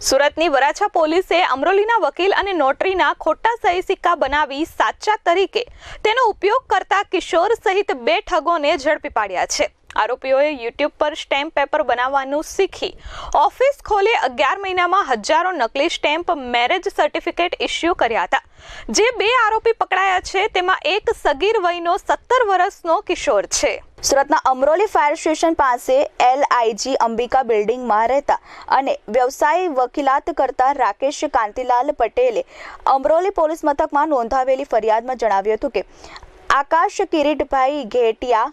સુરતની વરાછા પોલીસે અમરોલીના વકીલ અને નોટરીના ખોટા સહી સિક્કા બનાવી સાચા તરીકે તેનો ઉપયોગ કરતા કિશોર સહિત બે ઠગોને ઝડપી પાડ્યા છે. આરોપીઓએ યુટ્યુબ પર સ્ટેમ્પ પેપર બનાવવાનું શીખી. ઓફિસ ખોલે અગિયાર મહિનામાં હજારો નકલી સ્ટેમ્પ મેરેજ સર્ટિફિકેટ ઇસ્યુ કર્યા હતા. જે બે આરોપી પકડાયા છે, તેમાં એક સગીર વયનો સત્તર વર્ષનો કિશોર છે. સુરતના અમરોલી ફાયર સ્ટેશન પાસે એલઆઈજી અંબિકા બિલ્ડિંગમાં રહેતા અને વ્યવસાય વકીલાત કરતા રાકેશ કાંતિલાલ પટેલે અમરોલી પોલીસ મથકમાં નોંધાવેલી ફરિયાદમાં જણાવ્યું હતું કે આકાશ કિરીટભાઈ ઘેટિયા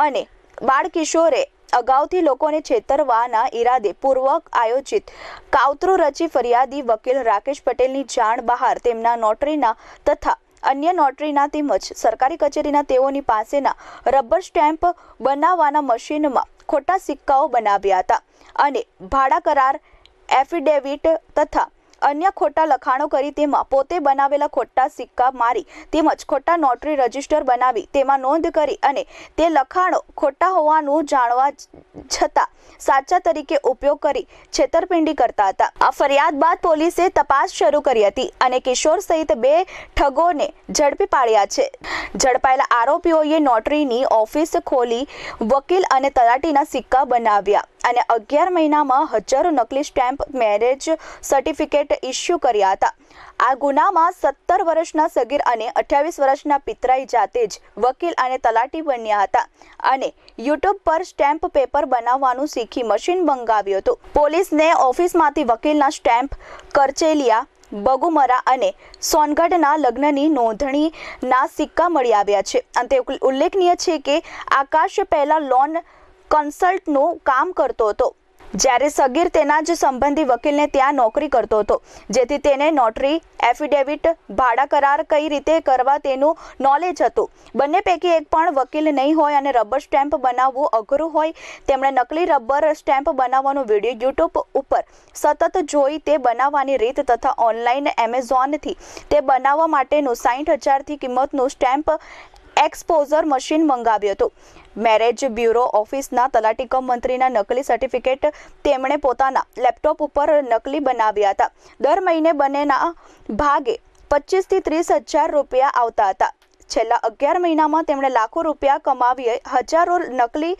અને બાળકિશોરે અગાઉથી લોકોને છેતરવાના ઈરાદે પૂર્વક આયોજિત કાવતરું રચી ફરિયાદી વકીલ રાકેશ પટેલની જાણ બહાર તેમના નોટરીના તથા અન્ય નોટરીના તેમજ સરકારી કચેરીના તેઓની પાસેના રબર સ્ટેમ્પ બનાવવાના મશીનમાં ખોટા સિક્કાઓ બનાવ્યા હતા અને ભાડા કરાર એફિડેવિટ તથા અન્ય ખોટા લખાણો કરી તેમાં પોતે બનાવેલા ખોટા સિક્કા મારી તેમજ ખોટા નોટરી રજિસ્ટર બનાવી તેમાં નોંધ કરી અને તે લખાણો ખોટા હોવાનું જાણવા છતાં સાચા તરીકે ઉપયોગ કરી છેતરપિંડી કરતા હતા. આ ફરિયાદ બાદ પોલીસે તપાસ શરૂ કરી હતી અને કિશોર સહિત બે ઠગોને ઝડપી પાડ્યા છે. ઝડપાયેલા આરોપીઓએ નોટરીની ઓફિસ ખોલી વકીલ અને તલાટીના સિક્કા બનાવ્યા. અને અગિયાર મહિનામાં હજારો નકલી સ્ટેમ્પ મેરેજ સર્ટિફિકેટ ઇસ્યુ કર્યા હતા. આ ગુનામાં સત્તર વર્ષના સગીર અને અઠ્યાવીસ વર્ષના પિતરાઈ જાતે જ વકીલ અને તલાટી બન્યા હતા અને યુટ્યુબ પર સ્ટેમ્પ પેપર બનાવવાનું શીખી મશીન મંગાવ્યું હતું. પોલીસને ઓફિસમાંથી વકીલના સ્ટેમ્પ કરચેલિયા, બગુમરા અને સોનગઢના લગ્નની નોંધણીના સિક્કા મળી આવ્યા છે. અંતે ઉલ્લેખનીય છે કે આકાશ પહેલા લોન કન્સલ્ટનું કામ કરતો હતો. જ્યારે સગીર તેના જ સંબંધી વકીલને ત્યાં નોકરી કરતો હતો, જેથી તેને નોટરી, એફિડેવિટ, ભાડા કરાર કઈ રીતે કરવા તેનું નોલેજ હતું. બંને પૈકી એક પણ વકીલ નહીં હોય અને રબર સ્ટેમ્પ બનાવવું અઘરું હોય, તેમણે નકલી રબર સ્ટેમ્પ બનાવવાનો વીડિયો યુટ્યુબ ઉપર સતત જોઈ તે બનાવવાની રીત તથા ઓનલાઈન એમેઝોનથી તે બનાવવા માટેનું સાઠ હજારથી કિંમતનું સ્ટેમ્પ એક્સપોઝર મશીન મંગાવ્યું હતું. મેરેજ બ્યુરો ઓફિસના તલાટી કમ મંત્રીના નકલી સર્ટિફિકેટ તેમણે પોતાના લેપટોપ ઉપર નકલી બનાવ્યા હતા. દર મહિને બંનેના ભાગે પચીસથી ત્રીસ હજાર રૂપિયા આવતા હતા. છેલ્લા અગિયાર મહિનામાં તેમણે લાખો રૂપિયા કમાવી હજારો નકલી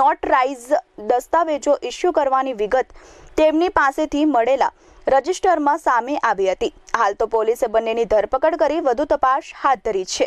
નોટરાઇઝ દસ્તાવેજો ઇસ્યુ કરવાની વિગત તેમની પાસેથી મળેલા રજિસ્ટરમાં સામે આવી હતી. હાલ તો પોલીસે બંનેની ધરપકડ કરી વધુ તપાસ હાથ ધરી છે.